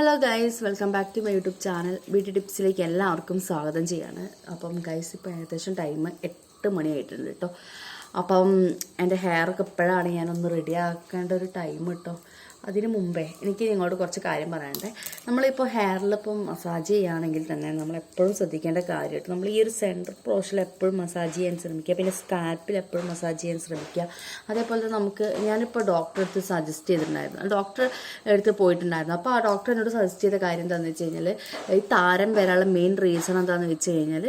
Hello guys welcome back to my YouTube channel beauty ടിപ്സിലേക്ക് എല്ലാവർക്കും സ്വാഗതം ചെയ്യാണ്. അപ്പം ഗൈസ് ഇപ്പോൾ ഏകദേശം ടൈം എട്ട് മണിയായിട്ടുണ്ട് കേട്ടോ അപ്പം എന്റെ ഹെയറൊക്കെ ഇപ്പോഴാണ് ഞാനൊന്ന് റെഡി ആക്കേണ്ട ഒരു ടൈം കേട്ടോ അതിന് മുമ്പേ എനിക്ക് നിങ്ങളോട് കുറച്ച് കാര്യം പറയണ്ടേ നമ്മളിപ്പോൾ ഹെയറിലിപ്പം മസാജ് ചെയ്യുകയാണെങ്കിൽ തന്നെ നമ്മൾ എപ്പോഴും ശ്രദ്ധിക്കേണ്ട കാര്യമായിട്ട് നമ്മൾ ഈ ഒരു സെന്റർ പോർഷനിൽ എപ്പോഴും മസാജ് ചെയ്യാൻ ശ്രമിക്കുക. പിന്നെ സ്കാൽപ്പിൽ എപ്പോഴും മസാജ് ചെയ്യാൻ ശ്രമിക്കുക. അതേപോലെ തന്നെ നമുക്ക് ഞാനിപ്പോൾ ഡോക്ടറെ അടുത്ത് സജസ്റ്റ് ചെയ്തിട്ടുണ്ടായിരുന്നു. ഡോക്ടർ അടുത്ത് പോയിട്ടുണ്ടായിരുന്നു. അപ്പോൾ ആ ഡോക്ടർ എന്നോട് സജസ്റ്റ് ചെയ്ത കാര്യം എന്താണെന്ന് വെച്ച് കഴിഞ്ഞാൽ ഈ താരം വരാനുള്ള മെയിൻ റീസൺ എന്താണെന്ന് വെച്ച് കഴിഞ്ഞാൽ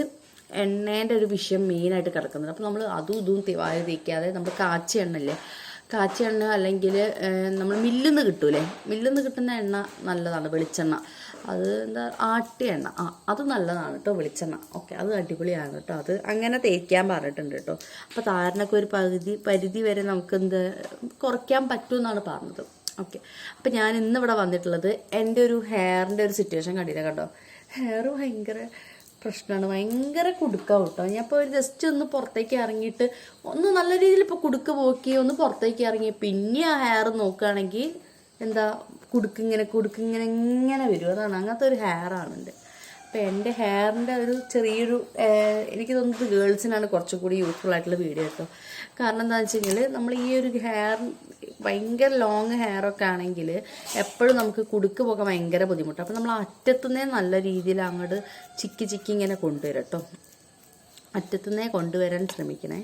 എണ്ണേന്റെ ഒരു വിഷയം മെയിനായിട്ട് കിടക്കുന്നത്. അപ്പോൾ നമ്മൾ അതും ഇതും തിവാരി തേക്കാതെ നമ്മൾ കാച്ച എണ്ണല്ലേ കാച്ച എണ്ണ അല്ലെങ്കിൽ നമ്മൾ മില്ലിന്ന് കിട്ടൂലേ? നിന്ന് കിട്ടുന്ന എണ്ണ നല്ലതാണ് വെളിച്ചെണ്ണ. അത് എന്താ ആട്ടിയ എണ്ണ. ആ അത് നല്ലതാണ് കേട്ടോ വെളിച്ചെണ്ണ. ഓക്കെ അത് അടിപൊളിയാണ് കേട്ടോ അത് അങ്ങനെ തേക്കാൻ പറഞ്ഞിട്ടുണ്ട് കേട്ടോ അപ്പോൾ താരനൊക്കെ ഒരു പകുതി പരിധി വരെ നമുക്ക് എന്ത് കുറയ്ക്കാൻ പറ്റുമെന്നാണ് പറഞ്ഞത്. ഓക്കെ അപ്പം ഞാൻ ഇന്നിവിടെ വന്നിട്ടുള്ളത് എന്റെ ഒരു ഹെയറിന്റെ ഒരു സിറ്റുവേഷൻ കണ്ടില്ല കേട്ടോ ഹെയർ ഭയങ്കര പ്രശ്നമാണ്. ഭയങ്കര കുടുക്കാവും കേട്ടോ ഞാൻ ഇപ്പോൾ ഒരു ജസ്റ്റ് ഒന്ന് പുറത്തേക്ക് ഇറങ്ങിയിട്ട് ഒന്ന് നല്ല രീതിയിൽ ഇപ്പോൾ കുടുക്ക് പോക്കി ഒന്ന് പുറത്തേക്ക് ഇറങ്ങി പിന്നെ ആ ഹെയർ നോക്കുകയാണെങ്കിൽ എന്താ കുടുക്കിങ്ങനെ കുടുക്കിങ്ങനെ ഇങ്ങനെ വരും. അതാണ് അങ്ങനത്തെ ഒരു ഹെയർ ആണ് എന്റെ. അപ്പോൾ എന്റെ ഹെയറിന്റെ ഒരു ചെറിയൊരു എനിക്ക് തോന്നുന്നത് ഗേൾസിനാണ് കുറച്ചും കൂടി യൂസ്ഫുൾ ആയിട്ടുള്ള വീഡിയോ കേട്ടോ. കാരണം എന്താണെന്ന് വെച്ച് കഴിഞ്ഞാൽ നമ്മൾ ഈ ഒരു ഹെയർ ഭയങ്കര ലോങ് ഹെയർ ഒക്കെ ആണെങ്കിൽ എപ്പോഴും നമുക്ക് കുടുക്ക് പോകാൻ ഭയങ്കര ബുദ്ധിമുട്ടാണ് അപ്പോൾ നമ്മൾ അറ്റത്തുനിന്നേ നല്ല രീതിയിൽ അങ്ങോട്ട് ചിക്കി ചിക്കി ഇങ്ങനെ കൊണ്ടുവരും കേട്ടോ. അറ്റത്തുനിന്നേ കൊണ്ടുവരാൻ ശ്രമിക്കണേ.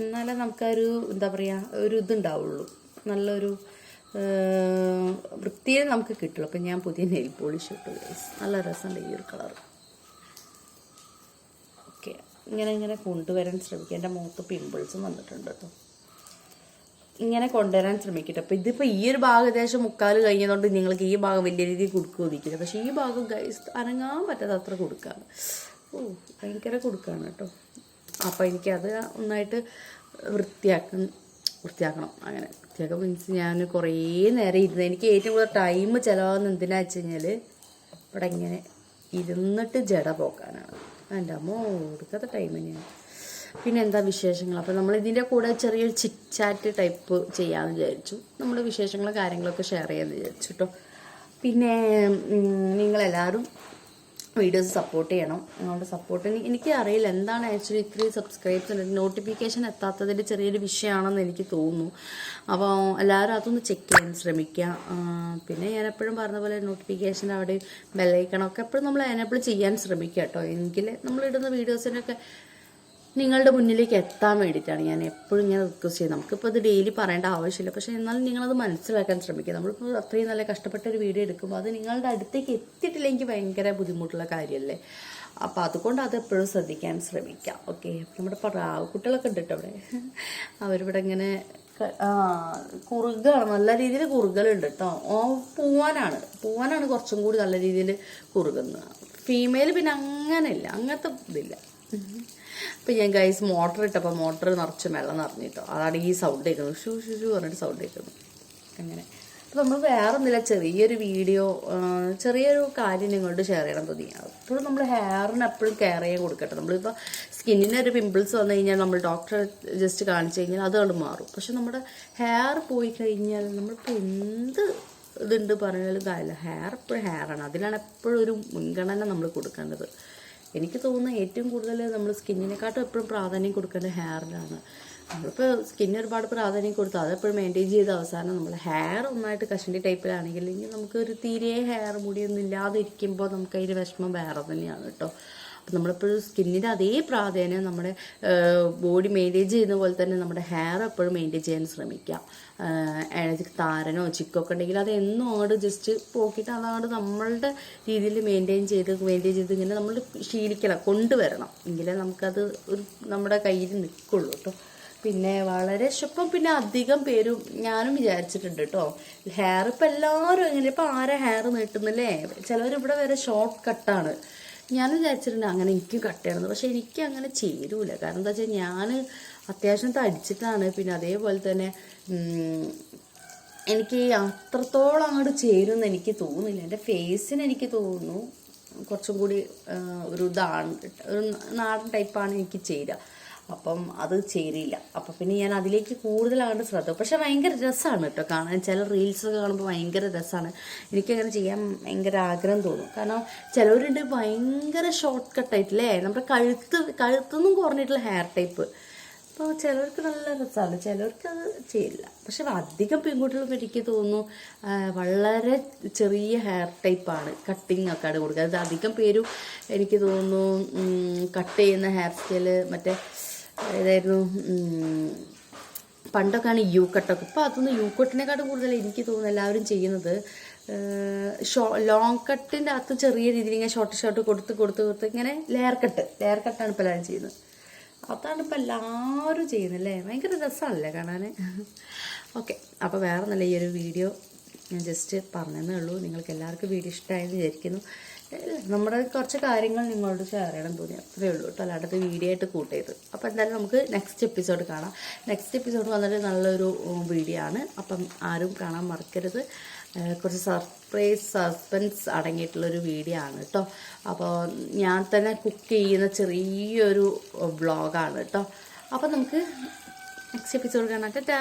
എന്നാലേ നമുക്കൊരു എന്താ പറയുക ഒരു ഇതുണ്ടാവുള്ളൂ. നല്ലൊരു ഏഹ്, വൃത്തിയിൽ നമുക്ക് കിട്ടുള്ളൂ. അപ്പം ഞാൻ പുതിയ നെയിൽ പോളിഷ് ഇട്ടു. നല്ല രസമുണ്ട് ഈ ഒരു കളർ ഓക്കെ ഇങ്ങനെ ഇങ്ങനെ കൊണ്ടുവരാൻ ശ്രമിക്കുക. എന്റെ മുഖത്ത് പിമ്പിൾസും വന്നിട്ടുണ്ട് കേട്ടോ ഇങ്ങനെ കൊണ്ടുവരാൻ ശ്രമിക്കട്ടെ. അപ്പോൾ ഇതിപ്പോൾ ഈ ഒരു ഭാഗം ഏകദേശം മുക്കാൽ കഴിഞ്ഞതുകൊണ്ട് നിങ്ങൾക്ക് ഈ ഭാഗം വലിയ രീതിയിൽ കൊടുക്കുക പക്ഷേ ഈ ഭാഗം അനങ്ങാൻ പറ്റാത്ത അത്ര കൊടുക്കാണ്. ഓ ഭയങ്കര കൊടുക്കാണ് കേട്ടോ അപ്പോൾ എനിക്കത് ഒന്നായിട്ട് വൃത്തിയാക്കണം വൃത്തിയാക്കണം. അങ്ങനെ. വൃത്തിയാക്കാൻ മീൻസ് ഞാൻ കുറേ നേരം ഇരുന്ന് എനിക്ക് ഏറ്റവും കൂടുതൽ ടൈം ചിലവാകുന്ന എന്തിനാ വെച്ച് കഴിഞ്ഞാൽ ഇവിടെ ഇങ്ങനെ ഇരുന്നിട്ട് ജട പോക്കാനാണ്. എന്റെ അമ്മ കൊടുക്കാത്ത ടൈം തന്നെയാണ്. പിന്നെ എന്താ വിശേഷങ്ങൾ? അപ്പോൾ നമ്മൾ ഇതിന്റെ കൂടെ ചെറിയൊരു ചിറ്റാറ്റ് ടൈപ്പ് ചെയ്യാമെന്ന് വിചാരിച്ചു. നമ്മൾ വിശേഷങ്ങളും കാര്യങ്ങളൊക്കെ ഷെയർ ചെയ്യാമെന്ന് വിചാരിച്ചു കേട്ടോ പിന്നെ നിങ്ങളെല്ലാവരും വീഡിയോസ് സപ്പോർട്ട് ചെയ്യണം. നിങ്ങളുടെ സപ്പോർട്ട് എനിക്ക് അറിയില്ല എന്താണ് ആക്ച്വലി ഇത്രയും സബ്സ്ക്രൈബ്സ് നോട്ടിഫിക്കേഷൻ എത്താത്തതിന്റെ ചെറിയൊരു വിഷയമാണെന്ന് എനിക്ക് തോന്നുന്നു. അപ്പോൾ എല്ലാവരും അതൊന്ന് ചെക്ക് ചെയ്യാൻ ശ്രമിക്കുക. പിന്നെ ഞാൻ എപ്പോഴും പറഞ്ഞ പോലെ നോട്ടിഫിക്കേഷൻ അവിടെ ബെല്ലൈക്കണമൊക്കെ എപ്പോഴും നമ്മൾ എനേബിൾ ചെയ്യാൻ ശ്രമിക്കുക കേട്ടോ. എങ്കിൽ നമ്മളിടുന്ന വീഡിയോസിനൊക്കെ നിങ്ങളുടെ മുന്നിലേക്ക് എത്താൻ വേണ്ടിയിട്ടാണ് ഞാൻ എപ്പോഴും ഇങ്ങനെ റിക്വസ്റ്റ് ചെയ്യുന്നത്. നമുക്കിപ്പോൾ ഇത് ഡെയിലി പറയേണ്ട ആവശ്യമില്ല. പക്ഷേ എന്നാലും നിങ്ങളത് മനസ്സിലാക്കാൻ ശ്രമിക്കുക. നമ്മളിപ്പോൾ അത്രയും നല്ല കഷ്ടപ്പെട്ട ഒരു വീഡിയോ എടുക്കുമ്പോൾ അത് നിങ്ങളുടെ അടുത്തേക്ക് എത്തിയിട്ടില്ലെങ്കിൽ ഭയങ്കര ബുദ്ധിമുട്ടുള്ള കാര്യമല്ലേ അപ്പോൾ അതുകൊണ്ട് അത് എപ്പോഴും ശ്രദ്ധിക്കാൻ ശ്രമിക്കാം. ഓക്കെ നമ്മുടെ പ്രാവ് കുട്ടികളൊക്കെ ഉണ്ട് അവിടെ? അവരിവിടെ ഇങ്ങനെ കുറുകാണ്. നല്ല രീതിയിൽ കുറുകലുണ്ട് കേട്ടോ ഓ പൂവാനാണ്. പൂവാനാണ് കുറച്ചും കൂടി നല്ല രീതിയിൽ കുറുകുന്നത്. ഫീമെയിൽ പിന്നെ അങ്ങനെയില്ല. അങ്ങനത്തെ ഇതില്ല. അപ്പം ഞാൻ ഗൈസ് മോട്ടർ ഇട്ടപ്പോൾ മോട്ടർ നിറച്ച് വെള്ളം നിറഞ്ഞിട്ടോ അതാണ് ഈ സൗണ്ട് കേൾക്കുന്നത്. ഷൂ ഷു ഷൂ പറഞ്ഞിട്ട് സൗണ്ട് കേൾക്കുന്നു. അങ്ങനെ. അപ്പോൾ നമ്മൾ വേറെ ഒന്നുമില്ല ചെറിയൊരു വീഡിയോ ചെറിയൊരു കാര്യം നിങ്ങളോട് ഷെയർ ചെയ്യണം തോന്നി. അപ്പോഴും നമ്മൾ ഹെയറിന് എപ്പോഴും കെയർ ചെയ്യാൻ കൊടുക്കട്ടെ. നമ്മളിപ്പോൾ സ്കിന്നിന് ഒരു പിമ്പിൾസ് വന്നു കഴിഞ്ഞാൽ നമ്മൾ ഡോക്ടറെ ജസ്റ്റ് കാണിച്ചു കഴിഞ്ഞാൽ അതുകൊണ്ട് മാറും. പക്ഷെ നമ്മുടെ ഹെയർ പോയി കഴിഞ്ഞാൽ നമ്മളിപ്പോൾ എന്ത് ഇതുണ്ട് പറഞ്ഞാലും കാര്യമില്ല. ഹെയർ എപ്പോഴും ഹെയറാണ് അതിലാണ് എപ്പോഴും ഒരു മുൻഗണന നമ്മൾ കൊടുക്കേണ്ടത്. എനിക്ക് തോന്നുന്നത് ഏറ്റവും കൂടുതൽ നമ്മൾ സ്കിന്നിനെക്കാട്ടും എപ്പോഴും പ്രാധാന്യം കൊടുക്കേണ്ടത് ഹെയറിനാണ് നമ്മളിപ്പോൾ സ്കിന്നിന് ഒരുപാട് പ്രാധാന്യം കൊടുത്തു. അതെപ്പോഴും മെയിന്റെയിൻ ചെയ്ത് അവസാനം നമ്മൾ ഹെയർ ഒന്നായിട്ട് കഷണ്ടി ടൈപ്പിലാണെങ്കിൽ ഇനി നമുക്ക് ഒരു തീരെ ഹെയർ മുടിയൊന്നും ഇല്ലാതെ ഇരിക്കുമ്പോൾ നമുക്ക് അതിന്റെ വിഷമം വേറെ തന്നെയാണ് കേട്ടോ. അപ്പം നമ്മളെപ്പോഴും സ്കിന്നിന്റെ അതേ പ്രാധാന്യം നമ്മുടെ ബോഡി മെയിന്റെയിൻ ചെയ്യുന്ന പോലെ തന്നെ നമ്മുടെ ഹെയർ എപ്പോഴും മെയിന്റെയിൻ ചെയ്യാൻ ശ്രമിക്കാം. താരനോ ചിക്കൊക്കെ ഉണ്ടെങ്കിൽ അത് എന്നും അങ്ങോട്ട് ജസ്റ്റ് പോക്കിയിട്ട് അതങ്ങോട്ട് നമ്മളുടെ രീതിയിൽ മെയിന്റെയിൻ ചെയ്ത് മെയിന്റെയിൻ ചെയ്ത് ഇങ്ങനെ നമ്മൾ ശീലിക്കണം കൊണ്ടുവരണം. എങ്കിലേ നമുക്കത് ഒരു നമ്മുടെ കയ്യിൽ നിൽക്കുള്ളൂ കേട്ടോ പിന്നെ വളരെ ഇപ്പം പിന്നെ അധികം പേരും ഞാനും വിചാരിച്ചിട്ടുണ്ട് കേട്ടോ ഹെയർ ഇപ്പം എല്ലാവരും ഇങ്ങനെ ഇപ്പം ആരാ ഹെയർ നീട്ടുന്നില്ലേ? ചിലവർ ഇവിടെ വരെ ഷോർട്ട് കട്ടാണ് ഞാൻ വിചാരിച്ചിട്ടുണ്ട് അങ്ങനെ എനിക്ക് കട്ടയാണെന്ന് പക്ഷെ എനിക്ക് അങ്ങനെ ചേരൂല. കാരണം എന്താ വെച്ചാൽ ഞാൻ അത്യാവശ്യം തടിച്ചിട്ടാണ്. പിന്നെ അതേപോലെ തന്നെ എനിക്ക് അത്രത്തോളം അങ്ങോട്ട് ചേരുമെന്ന് എനിക്ക് തോന്നുന്നില്ല. എന്റെ ഫേസിന് എനിക്ക് തോന്നുന്നു കുറച്ചും കൂടി ഒരു ഇതാണ് ഒരു നാടൻ ടൈപ്പാണ് എനിക്ക് ചേരുക. അപ്പം അത് ചേരിയില്ല അപ്പം പിന്നെ ഞാൻ അതിലേക്ക് കൂടുതലാണ്ട് ശ്രദ്ധ പക്ഷെ ഭയങ്കര രസമാണ് കേട്ടോ കാണാൻ. ചില റീൽസൊക്കെ കാണുമ്പോൾ ഭയങ്കര രസമാണ് എനിക്കങ്ങനെ ചെയ്യാൻ ഭയങ്കര ആഗ്രഹം തോന്നും. കാരണം ചിലവരുണ്ട് ഭയങ്കര ഷോർട്ട് കട്ടായിട്ടില്ലേ നമ്മുടെ കഴുത്ത് കഴുത്തൊന്നും കുറഞ്ഞിട്ടുള്ള ഹെയർ ടൈപ്പ് അപ്പോൾ ചിലവർക്ക് നല്ല രസമാണ് ചിലവർക്ക് അത് ചെയ്യില്ല. പക്ഷെ അധികം പെൺകുട്ടികളും എനിക്ക് തോന്നുന്നു വളരെ ചെറിയ ഹെയർ ടൈപ്പാണ് കട്ടിങ് ഒക്കെ ആണ് കൊടുക്കുക അത് അധികം പേരും എനിക്ക് തോന്നുന്നു കട്ട് ചെയ്യുന്ന ഹെയർ സ്റ്റൈൽ മറ്റേ ഏതായിരുന്നു പണ്ടൊക്കെയാണ് യു കട്ടൊക്കെ ഇപ്പോൾ അതൊന്നും യു കട്ടിനെക്കാട്ടും കൂടുതൽ എനിക്ക് തോന്നുന്നു എല്ലാവരും ചെയ്യുന്നത്. ഷോ ലോങ് കട്ടിന്റെ അകത്ത് ചെറിയ രീതിയിൽ ഇങ്ങനെ ഷോർട്ട് ഷോർട്ട് കൊടുത്ത് കൊടുത്ത് കൊടുത്ത് ഇങ്ങനെ ലെയർ കട്ട് ലെയർ കട്ടാണ് ഇപ്പോൾ എല്ലാവരും ചെയ്യുന്നത്. അതാണ് ഇപ്പോൾ എല്ലാവരും ചെയ്യുന്നല്ലേ ഭയങ്കര രസമാണല്ലേ കാണാൻ ഓക്കെ അപ്പോൾ വേറെ നല്ല ഈ ഒരു വീഡിയോ ഞാൻ ജസ്റ്റ് പറഞ്ഞതേ ഉള്ളൂ. നിങ്ങൾക്ക് എല്ലാവർക്കും വീഡിയോ ഇഷ്ടമായെന്ന് വിചാരിക്കുന്നു. നമ്മുടെ കുറച്ച് കാര്യങ്ങൾ നിങ്ങളോട് ഷെയർ ചെയ്യണം തോന്നി. അത്രേ ഉള്ളൂ കേട്ടോ. അല്ലാണ്ട് വീഡിയോ ആയിട്ട് കൂട്ടരുത് അപ്പോൾ എന്തായാലും നമുക്ക് നെക്സ്റ്റ് എപ്പിസോഡ് കാണാം. നെക്സ്റ്റ് എപ്പിസോഡ് വന്നിട്ട് നല്ലൊരു വീഡിയോ ആണ്. അപ്പം ആരും കാണാൻ മറക്കരുത്. കുറച്ച് സർപ്രൈസ് സസ്പെൻസ് അടങ്ങിയിട്ടുള്ളൊരു വീഡിയോ ആണ് കേട്ടോ. അപ്പോൾ ഞാൻ തന്നെ കുക്ക് ചെയ്യുന്ന ചെറിയൊരു വ്ളോഗാണ് കേട്ടോ. അപ്പോൾ നമുക്ക് നെക്സ്റ്റ് എപ്പിസോഡ് കാണാം. ടാ